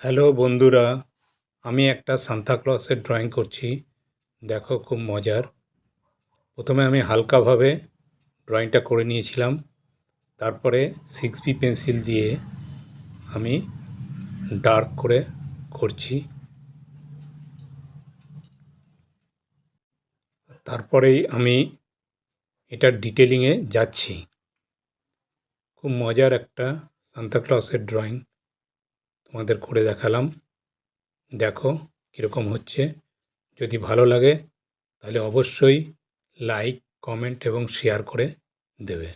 Hello বন্ধুরা, আমি একটা সান্তাক্লজের ড্রয়িং করছি। দেখো খুব মজার। প্রথমে আমি হালকাভাবে ড্রয়িংটা করে নিয়েছিলাম। তারপরে সিক্স বি পেন্সিল দিয়ে আমি ডার্ক করে করছি। তারপরেই আমি এটার ডিটেলিংয়ে যাচ্ছি। খুব মজার একটা সান্তাক্লজের ড্রয়িং। তোমাদের করে দেখালাম। দেখো কীরকম হচ্ছে। যদি ভালো লাগে তাহলে অবশ্যই লাইক কমেন্ট এবং শেয়ার করে দেবে।